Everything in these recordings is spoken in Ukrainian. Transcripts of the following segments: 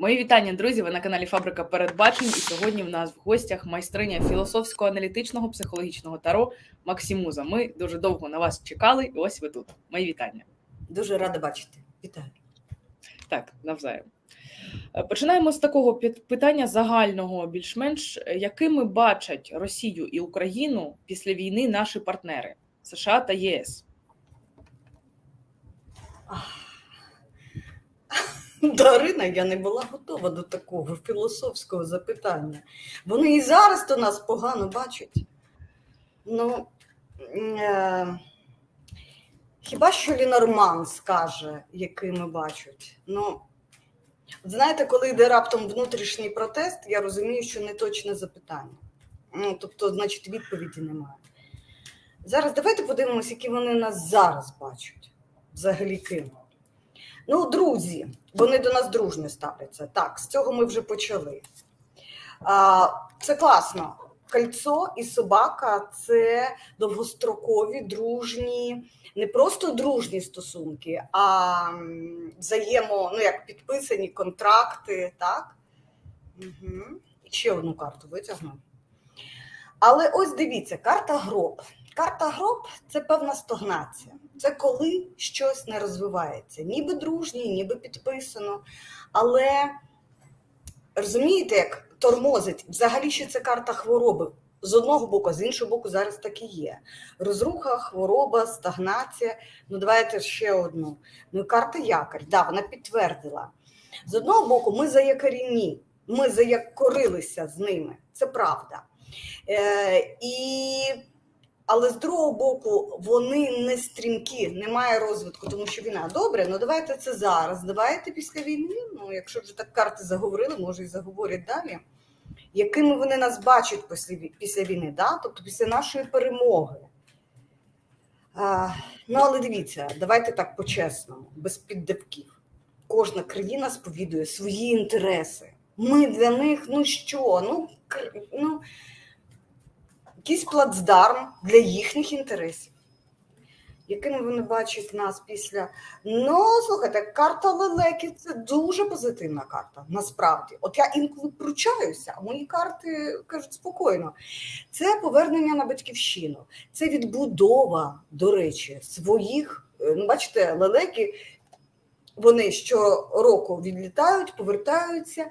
Мої вітання, друзі. Ви на каналі Фабрика Передбачень. І сьогодні в нас в гостях майстриня філософсько-аналітичного психологічного таро Максимуза. Ми дуже довго на вас чекали, і ось ви тут. Мої вітання. Дуже рада бачити. Вітаю. Так, навзаєм. Починаємо з такого питання загального, більш-менш, якими бачать Росію і Україну після війни наші партнери США та ЄС. Дарина, я не була готова до такого філософського запитання. Вони і зараз то нас погано бачать. Ну, е, хіба що Лінорман скаже, якими бачать? Ну, знаєте, коли йде раптом внутрішній протест, я розумію, що не точне запитання. Ну, тобто, значить, відповіді немає. Зараз давайте подивимося, які вони нас зараз бачать. Взагалі ким. Ну, друзі, вони до нас дружньо ставляться. Так, з цього ми вже почали. А, це класно. Кольцо і собака це довгострокові, дружні, не просто дружні стосунки, а взаємо, ну як підписані контракти, так? Угу. Ще одну карту витягну. Але ось дивіться, карта гроб. Карта гроб це певна стагнація. Це коли щось не розвивається, ніби дружні, ніби підписано. Але розумієте, як тормозить, взагалі ще це карта хвороби. З одного боку, з іншого боку, зараз так і є. Розруха, хвороба, стагнація. Ну, давайте ще одну. Ну, карта якорь, да, вона підтвердила. З одного боку, ми заякорені, ми заякорилися з ними. Це правда. Е, і але з другого боку, вони не стрімкі, немає розвитку, тому що війна. Добре, ну давайте це зараз. Давайте після війни. Ну, якщо вже так карти заговорили, може і заговорять далі. Якими вони нас бачать після, після війни, да? тобто після нашої перемоги. А, ну, але дивіться, давайте так по-чесному, без піддавків. Кожна країна сповідує свої інтереси. Ми для них, ну що, ну, ну якийсь плацдарм для їхніх інтересів. Якими вони бачать нас після. Ну, слухайте, карта лелеки це дуже позитивна карта, насправді. От я інколи пручаюся, а мої карти кажуть спокійно. Це повернення на батьківщину, це відбудова, до речі, своїх. е, Ну, бачите, лелеки вони щороку відлітають, повертаються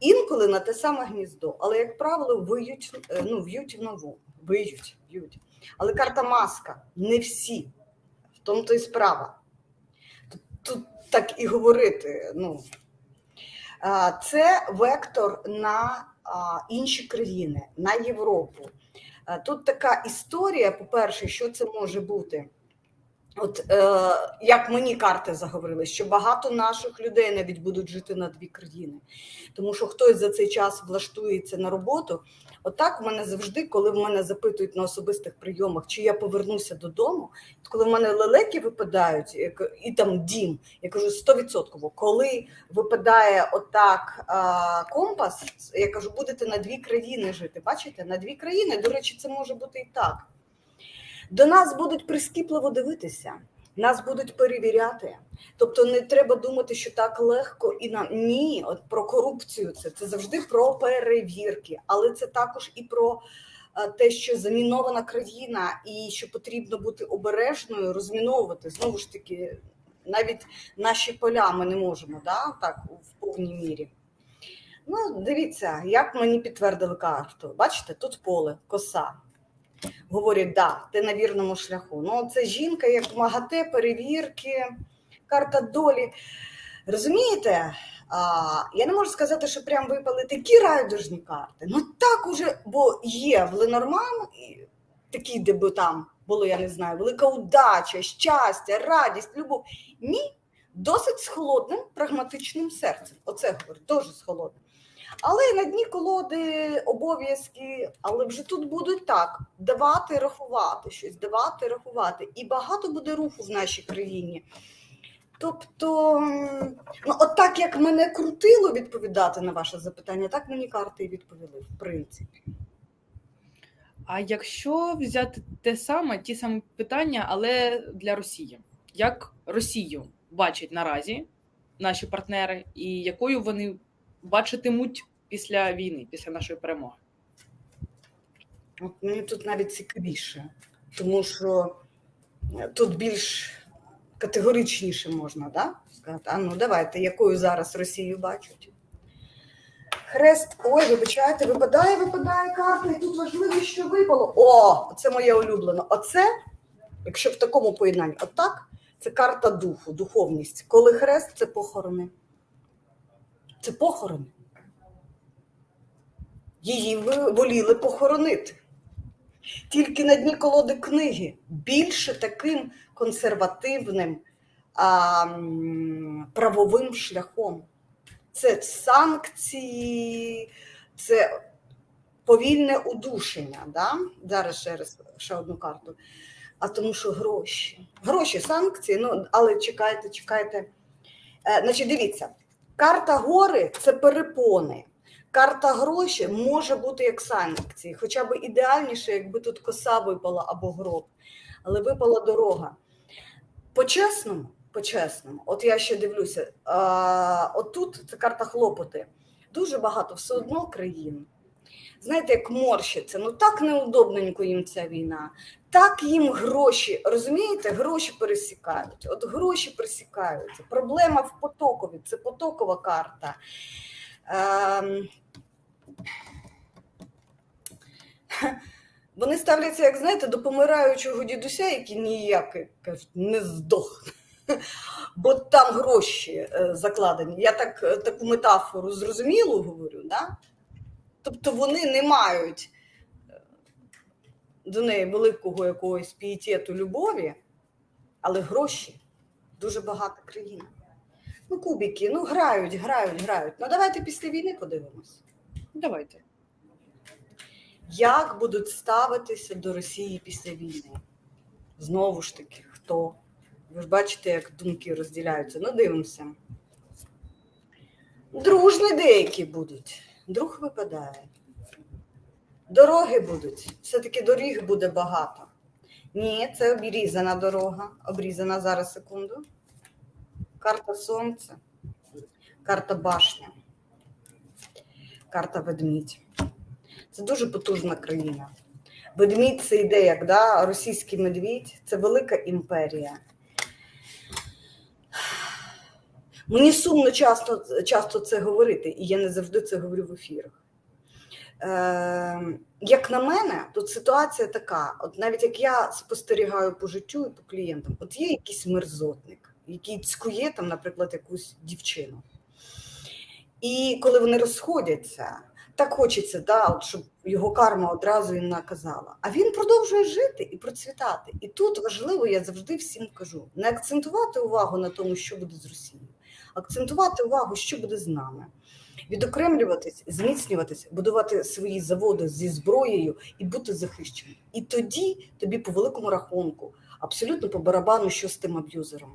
інколи на те саме гніздо, але, як правило, виють, е, ну, в'ють в нову. Виють, в'ють. Але карта маска не всі. В тому то і справа. Тут, тут так і говорити. Ну. Це вектор на інші країни, на Європу. Тут така історія, по-перше, що це може бути. От е, як мені карти заговорили, що багато наших людей навіть будуть жити на дві країни, тому що хтось за цей час влаштується на роботу. Отак в мене завжди, коли в мене запитують на особистих прийомах, чи я повернуся додому, от коли в мене лелеки випадають, я ка- і там дім, я кажу стовідсотково, коли випадає отак а, компас, я кажу, будете на дві країни жити. Бачите, на дві країни, до речі, це може бути і так. До нас будуть прискіпливо дивитися, нас будуть перевіряти. Тобто не треба думати, що так легко і нам ні, от про корупцію це, це завжди про перевірки, але це також і про е, те, що замінована країна, і що потрібно бути обережною, розміновувати. Знову ж таки, навіть наші поля ми не можемо да, так в повній мірі. Ну, дивіться, як мені підтвердили карту. Бачите, тут поле, коса. Говорять, да, ти на вірному шляху. Ну, це жінка, як МАГАТЕ, перевірки, карта долі. Розумієте? А, я не можу сказати, що прям випали такі райдужні карти. Ну так уже, бо є в Ленорман такі, де би там було, я не знаю, велика удача, щастя, радість, любов. Ні, досить з холодним, прагматичним серцем. Оце говорю, дуже з холодним. Але на дні колоди обов'язки, але вже тут будуть так: давати, рахувати щось, давати, рахувати. І багато буде руху в нашій країні. Тобто, ну, от так як мене крутило відповідати на ваше запитання, так мені карти і відповіли, в принципі. А якщо взяти те саме, ті самі питання, але для Росії, як Росію бачать наразі наші партнери, і якою вони бачитимуть після війни, після нашої перемоги? От мені тут навіть цікавіше, тому що е, тут більш категоричніше можна да? сказати. А ну давайте, якою зараз Росію бачать. Хрест, ой, вибачайте, випадає, випадає карта, і тут важливо, що випало. О, це моє улюблене. Оце, якщо в такому поєднанні, отак, це карта духу, духовність. Коли хрест це похорони. Це похорони. Її воліли похоронити. Тільки на дні колоди книги більше таким консервативним а, правовим шляхом. Це санкції, це повільне удушення. Да? Зараз ще раз ще одну карту. А тому що гроші. Гроші, санкції, ну, але чекайте, чекайте. Е, значить, дивіться, карта гори це перепони. Карта гроші може бути як санкції, хоча б ідеальніше, якби тут коса випала або гроб, але випала дорога. По-чесному, по-чесному, от я ще дивлюся, а, отут це карта хлопоти. Дуже багато все одно країн. Знаєте, як морщиться, ну так неудобненько їм ця війна, так їм гроші, розумієте, гроші пересікають. От гроші пересікаються. Проблема в потокові, це потокова карта. Ем, Вони ставляться, як знаєте, до помираючого дідуся, який ніяк кажуть, не здох. Бо там гроші е, закладені. Я так, е, таку метафору зрозуміло говорю, да? Тобто вони не мають е, до неї великого якогось пієтету любові, але гроші дуже багато країн. Ну, кубики, ну грають, грають, грають. Ну давайте після війни подивимось. Давайте. Як будуть ставитися до Росії після війни? Знову ж таки, хто? Ви ж бачите, як думки розділяються. Ну, дивимося. Дружні деякі будуть. Друг випадає. Дороги будуть. Все-таки доріг буде багато. Ні, це обрізана дорога. Обрізана зараз секунду. Карта Сонця, карта башня, карта ведмідь. Це дуже потужна країна. Ведмідь це йде як да? російський медвідь, це велика імперія. Мені сумно часто, часто це говорити, і я не завжди це говорю в ефірах. Е, як на мене, тут ситуація така: от навіть як я спостерігаю по життю і по клієнтам, от є якийсь мерзотник, який цькує там, наприклад, якусь дівчину. І коли вони розходяться, так хочеться, да, от, щоб його карма одразу їм наказала. А він продовжує жити і процвітати. І тут важливо, я завжди всім кажу: не акцентувати увагу на тому, що буде з Росією, акцентувати увагу, що буде з нами. Відокремлюватись, зміцнюватись, будувати свої заводи зі зброєю і бути захищеним. І тоді тобі по великому рахунку, абсолютно по барабану, що з тим аб'юзером.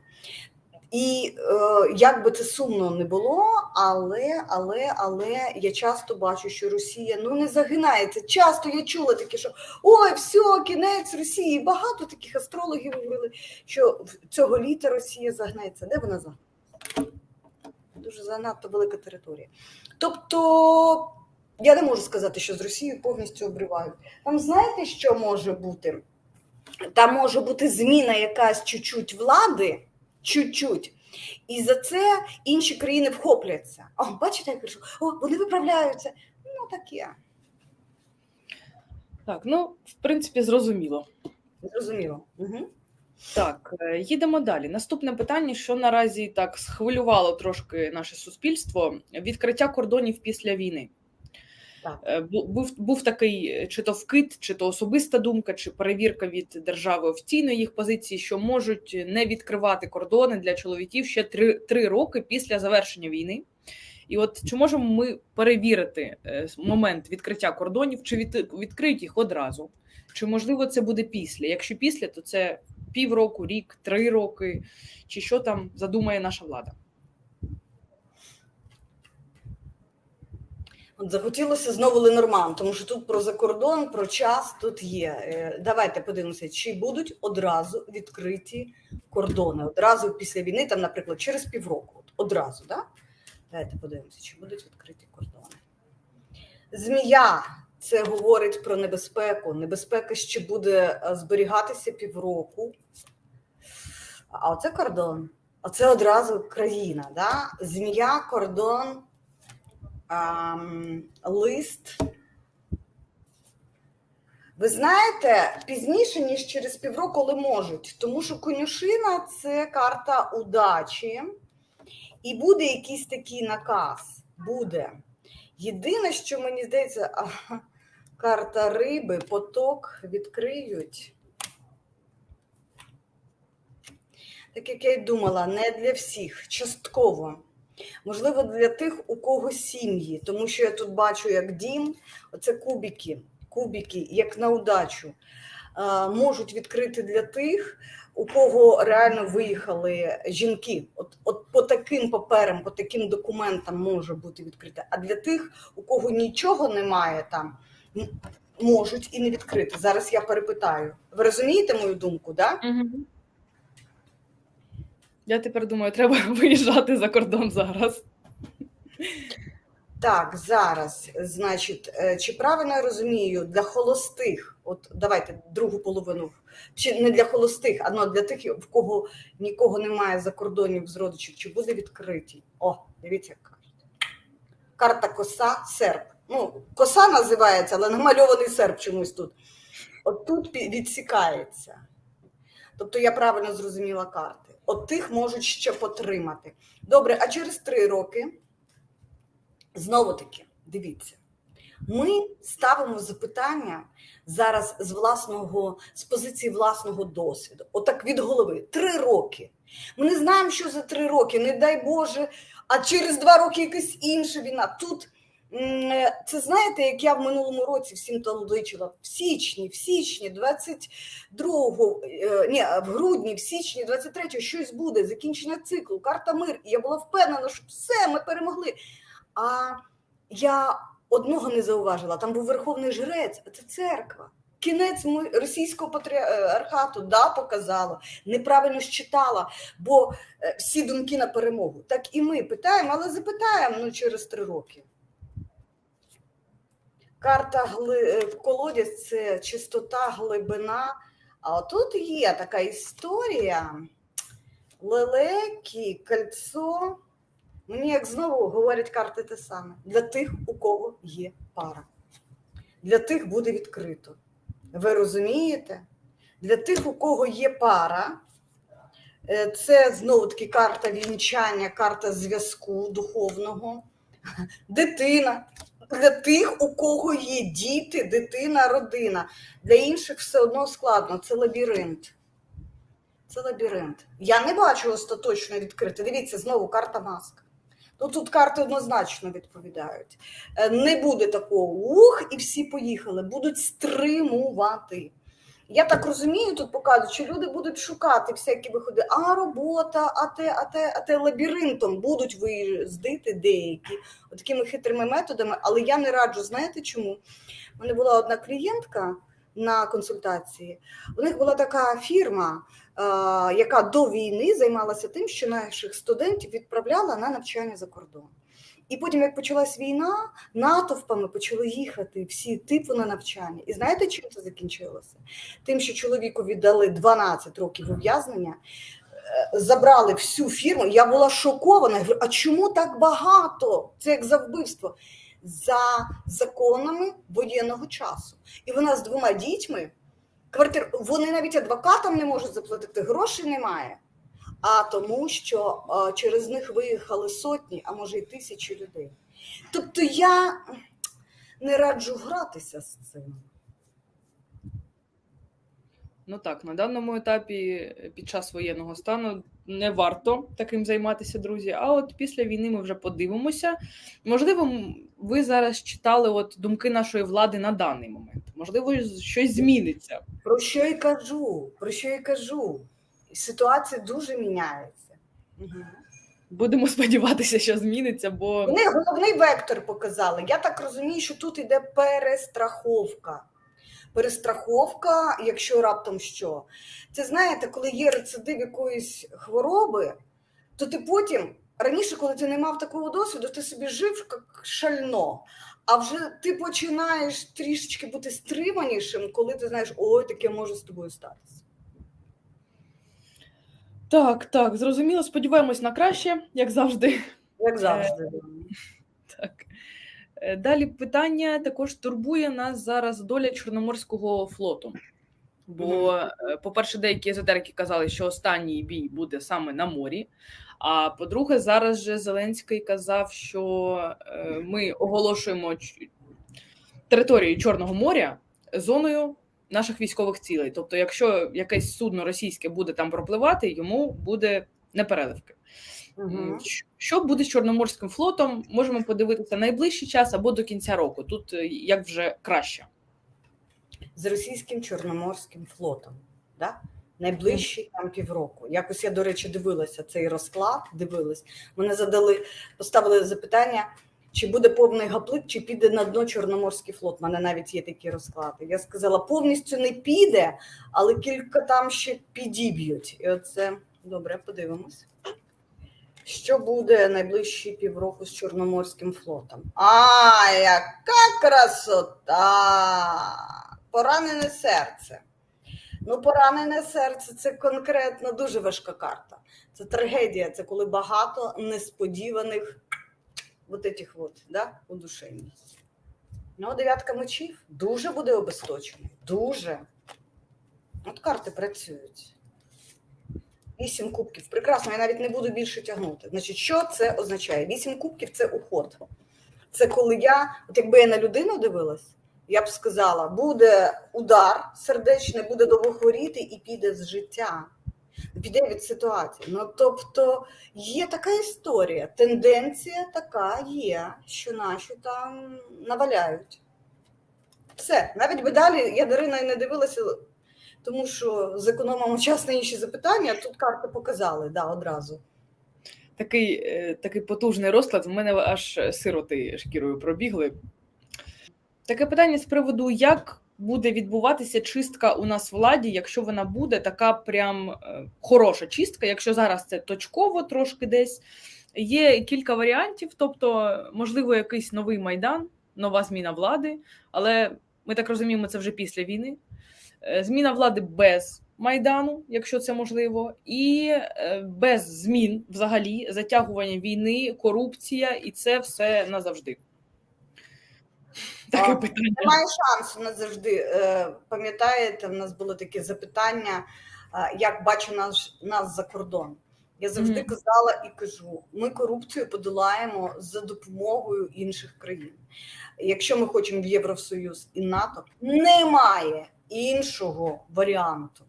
І е, як би це сумно не було, але, але, але я часто бачу, що Росія ну не загинається. Часто я чула таке, що ой, все, кінець Росії. Багато таких астрологів говорили, що цього літа Росія загнеться. Де вона загнеться? Дуже занадто велика територія. Тобто я не можу сказати, що з Росією повністю обривають. Там знаєте, що може бути? Там може бути зміна якась чуть-чуть влади, чуть-чуть. І за це інші країни вхопляться. О, бачите, я кажу, о, вони виправляються. Ну, таке. Так, ну, в принципі, зрозуміло. Зрозуміло. Угу. Так, е, їдемо далі. Наступне питання, що наразі так схвилювало трошки наше суспільство: відкриття кордонів після війни. Так. Е, Був, був такий е, чи то вкид, чи то особиста думка, чи перевірка від держави офіційної їх позиції, що можуть не відкривати кордони для чоловіків ще три, три роки після завершення війни. І от чи можемо ми перевірити момент відкриття кордонів, чи від, відкриють їх одразу? Чи можливо це буде після? Якщо після, то це півроку, рік, три роки, чи що там задумає наша влада? От захотілося знову Ленорман, тому що тут про закордон, про час тут є. Е, Давайте подивимося, чи будуть одразу відкриті кордони, одразу після війни, там, наприклад, через півроку. От Одразу, да? Давайте подивимося, чи будуть відкриті кордони. Змія це говорить про небезпеку. Небезпека ще буде е, зберігатися півроку. А оце кордон. Оце одразу країна. Да? Змія, кордон, ам, лист. Ви знаєте, пізніше, ніж через півроку, коли можуть, тому що конюшина це карта удачі, і буде якийсь такий наказ. Буде. Єдине, що мені здається, а, карта риби, поток відкриють. Так як я й думала, не для всіх, частково. Можливо, для тих, у кого сім'ї, тому що я тут бачу, як дім, оце кубики, кубики, як на удачу, можуть відкрити для тих, у кого реально виїхали жінки. От, от по таким паперам, по таким документам може бути відкрите. А для тих, у кого нічого немає там, можуть і не відкрити. Зараз я перепитаю. Ви розумієте мою думку, да? Угу. Я тепер думаю, треба виїжджати за кордон зараз. Так, зараз, значить, е, чи правильно я розумію, для холостих, от давайте другу половину, чи не для холостих, а ну, для тих, в кого нікого немає за кордонів з родичів, чи буде відкриті? О, дивіться, як кажуть. Карта коса, серп. Ну, коса називається, але намальований серп чомусь тут. От тут відсікається. Тобто я правильно зрозуміла карти. От тих можуть ще потримати. Добре, а через три роки. Знову таки, дивіться, ми ставимо запитання зараз з власного, з позиції власного досвіду. Отак від голови. Три роки. Ми не знаємо, що за три роки, не дай Боже, а через два роки якась інша війна. Тут це знаєте, як я в минулому році всім толдичила, в січні, в січні 22-го, е, ні, в грудні, в січні 23-го щось буде, закінчення циклу, карта мир. І я була впевнена, що все, ми перемогли. А я одного не зауважила: там був верховний жрець, а це церква. Кінець російського патріархату, да, показала, неправильно считала, бо е, всі думки на перемогу. Так і ми питаємо, але запитаємо ну, через три роки. Карта гли... е, колодязь це чистота, глибина. А отут є така історія. Лелеки, кольцо. Мені як знову говорять карти те саме. Для тих, у кого є пара. Для тих буде відкрито. Ви розумієте? Для тих, у кого є пара, е, це знову таки карта вінчання, карта зв'язку духовного, дитина. Для тих, у кого є діти, дитина, родина. Для інших все одно складно. Це лабіринт. Це лабіринт. Я не бачу остаточно відкрити. Дивіться, знову карта маска. Ну тут карти однозначно відповідають. Е, Не буде такого ух, і всі поїхали, будуть стримувати. Я так розумію, тут показують, що люди будуть шукати всякі виходи, а робота, а те, а те, а те лабіринтом будуть виїздити деякі такими хитрими методами, але я не раджу. Знаєте чому? У мене була одна клієнтка на консультації. У них була така фірма, е, яка до війни займалася тим, що наших студентів відправляла на навчання за кордон. І потім, як почалась війна, натовпами почали їхати всі типу на навчання. І знаєте, чим це закінчилося? Тим, що чоловіку віддали 12 років ув'язнення, е, забрали всю фірму. Я була шокована. Я говорю, а чому так багато? Це як за вбивство. За законами воєнного часу. І вона з двома дітьми квартир, вони навіть адвокатам не можуть заплатити, грошей немає. А тому, що е, через них виїхали сотні, а може й тисячі людей. Тобто я не раджу гратися з цим. Ну так, на даному етапі е, під час воєнного стану не варто таким займатися, друзі. А от після війни ми вже подивимося. Можливо, ви зараз читали от думки нашої влади на даний момент. Можливо, щось зміниться. Про що я кажу? Про що я кажу? Ситуація дуже міняється. Угу. Будемо сподіватися, що зміниться, бо Вони головний вектор показали. Я так розумію, що тут йде перестраховка. Перестраховка, якщо раптом що. Це знаєте, коли є рецидив якоїсь хвороби, то ти потім раніше, коли ти не мав такого досвіду, ти собі жив як шально. А вже ти починаєш трішечки бути стриманішим, коли ти знаєш, ой, таке може з тобою статися. Так, так, зрозуміло. Сподіваємось на краще, як завжди. Як завжди. Так. Е, Далі питання також турбує нас зараз доля Чорноморського флоту. Бо, е, по-перше, деякі езотерики казали, що останній бій буде саме на морі. А по-друге, зараз же Зеленський казав, що е, ми оголошуємо територію Чорного моря зоною наших військових цілей. Тобто, якщо якесь судно російське буде там пропливати, йому буде непереливки. Угу. Що буде з Чорноморським флотом? Можемо подивитися найближчий час або до кінця року. Тут е, як вже краще. З російським Чорноморським флотом. Да? Найближчі там півроку. Якось я, до речі, дивилася цей розклад, дивилась. Мене задали, поставили запитання, чи буде повний гаплик, чи піде на дно Чорноморський флот. У мене навіть є такі розклади. Я сказала, повністю не піде, але кілька там ще підіб'ють. І оце добре, подивимось. Що буде найближчі півроку з Чорноморським флотом? А, яка красота! Поранене серце. Ну, поранене серце це конкретно дуже важка карта. Це трагедія, це коли багато несподіваних вот этих вот, да, удушень. Ну, дев'ятка мечів дуже буде обесточений. Дуже. От карти працюють. Вісім кубків. Прекрасно, я навіть не буду більше тягнути. Значить, що це означає? Вісім кубків це уход. Це коли я, от якби я на людину дивилась, я б сказала, буде удар сердечний, буде довго хворіти і піде з життя. Піде від ситуації. Ну тобто є така історія, тенденція така є, що наші там наваляють. Все, навіть би далі я Дарина і не дивилася, тому що зекономимо час на інші запитання. Тут карти показали да, одразу. Такий, е, такий потужний розклад. В мене аж сироти шкірою пробігли. Таке питання з приводу, як буде відбуватися чистка у нас владі, якщо вона буде така прям е, хороша чистка, якщо зараз це точково трошки десь. Є кілька варіантів, тобто, можливо, якийсь новий майдан, нова зміна влади, але ми так розуміємо, це вже після війни. Е, Зміна влади без майдану, якщо це можливо, і е, без змін взагалі затягування війни, корупція, і це все назавжди. Таке питання. Немає шансу назавжди. Е, Пам'ятаєте, в нас було таке запитання, е, як бачу нас, нас за кордон. Я завжди Мгм. казала і кажу: ми корупцію подолаємо за допомогою інших країн. Якщо ми хочемо в Євросоюз і НАТО, немає іншого варіанту.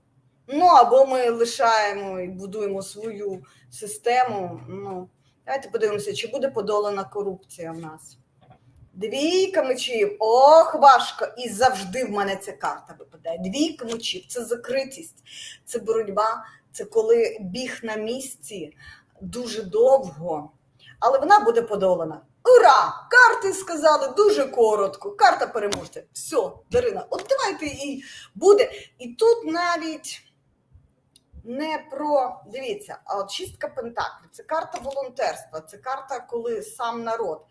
Ну або ми лишаємо і будуємо свою систему. Ну, давайте подивимося, чи буде подолана корупція в нас. Двійка мечів. Ох, важко. І завжди в мене ця карта випадає. Двійка мечів це закритість, це боротьба, це коли біг на місці дуже довго, але вона буде подолана. Ура! Карти сказали дуже коротко. Карта переможця. Все, Дарина, от давайте і буде. І тут навіть не про дивіться, а от шістка пентаклів це карта волонтерства, це карта, коли сам народ.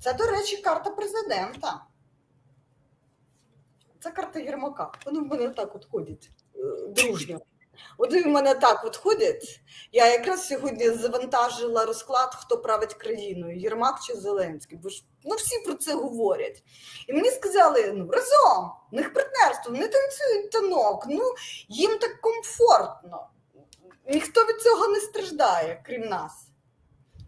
Це, до речі, карта президента. Це карта Єрмака. Вони в мене так от ходять е, дружньо. Вони в мене так от ходять. Я якраз сьогодні завантажила розклад, хто править країною, Єрмак чи Зеленський. Бо ж ну, всі про це говорять. І мені сказали: ну, разом, в них партнерство, вони танцюють танок, ну їм так комфортно. Ніхто від цього не страждає, крім нас.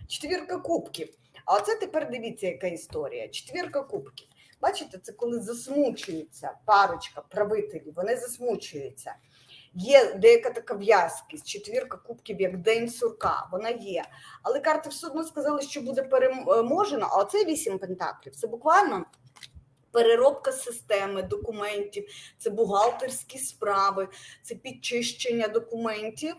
Четвірка кубків. А оце тепер дивіться, яка історія. Четвірка кубків. Бачите, це коли засмучується парочка правителів, вони засмучуються. Є деяка така в'язкість, четвірка кубків, як день сурка, вона є. Але карти все одно сказали, що буде переможено. А оце вісім пентаклів. Це буквально переробка системи документів, це бухгалтерські справи, це підчищення документів.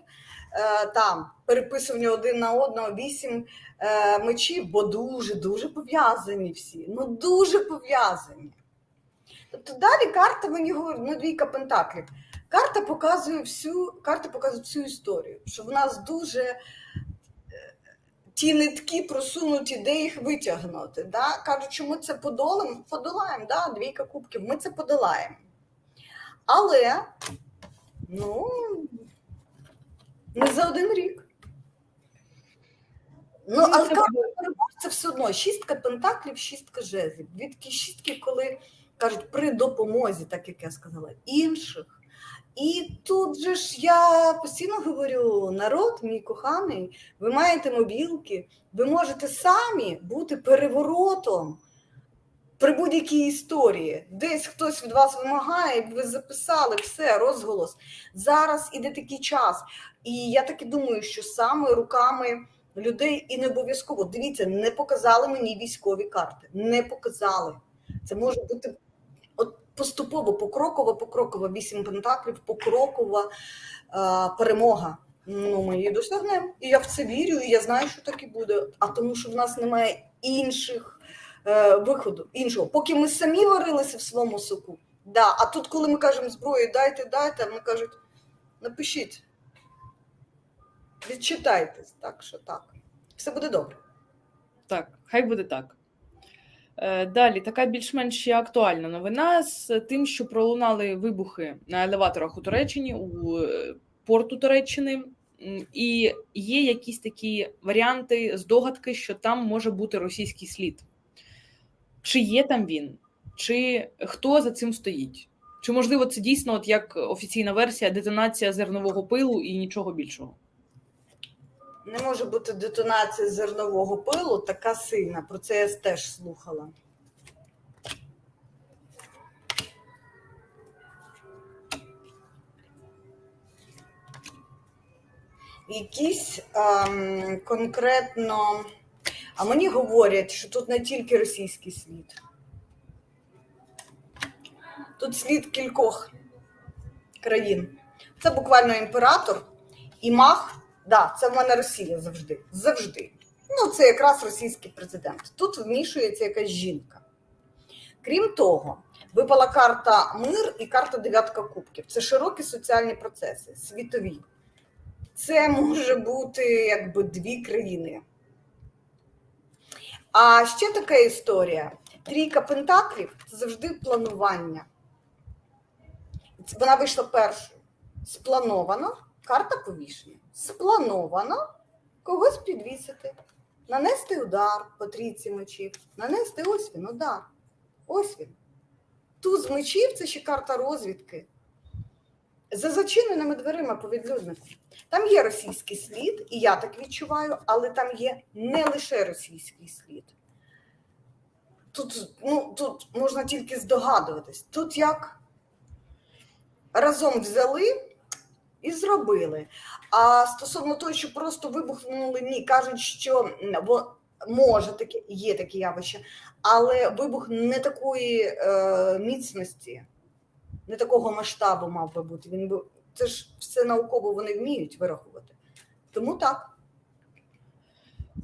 Е, Там переписування один на одного, вісім е, мечів, бо дуже дуже пов'язані всі. Ну дуже пов'язані. Тобто далі карта мені говорить, ну двійка пентаклів. Карта показує всю, карта показує всю історію, що в нас дуже е, ті нитки просунуті, де їх витягнути. Да? Кажуть, що ми це подолаємо, подолаємо, да? двійка кубків, ми це подолаємо. Але ну, не за один рік. Ну, Ну, але карта це все одно шістка пентаклів, шістка жезлів. Дві шістки, коли кажуть, при допомозі, так як я сказала, інших. І тут же ж я постійно говорю: народ, мій коханий, ви маєте мобілки, ви можете самі бути переворотом при будь-якій історії. Десь хтось від вас вимагає, ви записали все, розголос. Зараз іде такий час. І я таки думаю, що саме руками людей і не обов'язково. Дивіться, не показали мені військові карти. Не показали. Це може бути от поступово, покроково, вісім пентаклів, покрокова е, перемога. Ну, ми її досягнемо. І я в це вірю, і я знаю, що так і буде. А тому, що в нас немає інших е, виходу, іншого. Поки ми самі варилися в своєму соку. Да. А тут, коли ми кажемо зброю, дайте, дайте, вони кажуть, напишіть. Відчитайтесь, так що так. Все буде добре. Так, хай буде так. Е, Далі, така більш-менш актуальна новина з тим, що пролунали вибухи на елеваторах у Туреччині, у е, порту Туреччини, і є якісь такі варіанти, здогадки, що там може бути російський слід. Чи є там він, чи хто за цим стоїть? Чи можливо це дійсно, от як офіційна версія, детонація зернового пилу і нічого більшого? Не може бути детонація зернового пилу така сильна. Про це я теж слухала. Якісь ем, конкретно. А мені говорять, що тут не тільки російський слід. Тут слід кількох країн. Це буквально імператор і мах. Да, це в мене Росія завжди. Завжди. Ну, це якраз російський президент. Тут вмішується якась жінка. Крім того, випала карта мир і карта дев'ятка кубків. Це широкі соціальні процеси, світові. Це може бути якби дві країни. А ще така історія: трійка пентаклів це завжди планування. Вона вийшла першою. Сплановано, карта повішення. Сплановано когось підвісити, нанести удар по трійці мечів, нанести ось він удар. Ось він. Туз мечів це ще карта розвідки. За зачиненими дверима по відлюднику. Там є російський слід, і я так відчуваю, але там є не лише російський слід. Тут, ну, тут можна тільки здогадуватись. Тут як разом взяли і зробили. А стосовно того, що просто вибухнули, ні, кажуть, що во- може таке, є таке явище, але вибух не такої е, міцності, не такого масштабу мав би бути. Він би це ж все науково вони вміють вирахувати. Тому так.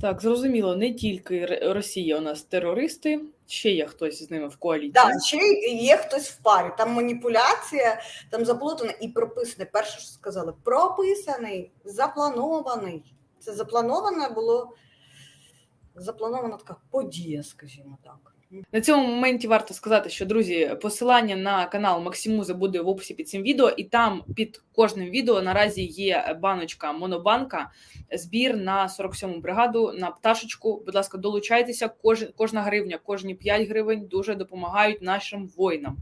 Так, зрозуміло, не тільки Росія у нас терористи, ще є хтось з ними в коаліції. Да, ще є хтось в парі. Там маніпуляція, там заплутана і прописане. Перше, що сказали, прописаний, запланований. Це заплановане було запланована така подія, скажімо так. На цьому моменті варто сказати, що друзі, посилання на канал Максимуза буде в описі під цим відео, і там під кожним відео наразі є баночка Монобанка, збір на 47-му бригаду на пташечку. Будь ласка, долучайтеся. Кож, кожна гривня, кожні 5 гривень дуже допомагають нашим воїнам.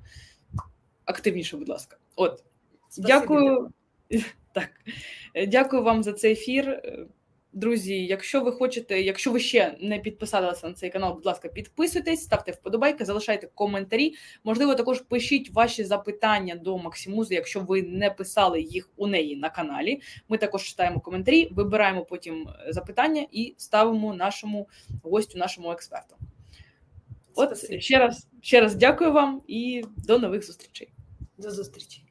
Активніше, будь ласка. От Спасибі. Дякую. Так, дякую вам за цей ефір. Друзі, якщо ви хочете, якщо ви ще не підписалися на цей канал, будь ласка, підписуйтесь, ставте вподобайки, залишайте коментарі. Можливо, також пишіть ваші запитання до Максимузи, якщо ви не писали їх у неї на каналі. Ми також читаємо коментарі, вибираємо потім е, запитання і ставимо нашому гостю, нашому експерту. От Спасибі. ще раз, ще раз дякую вам і до нових зустрічей. До зустрічі.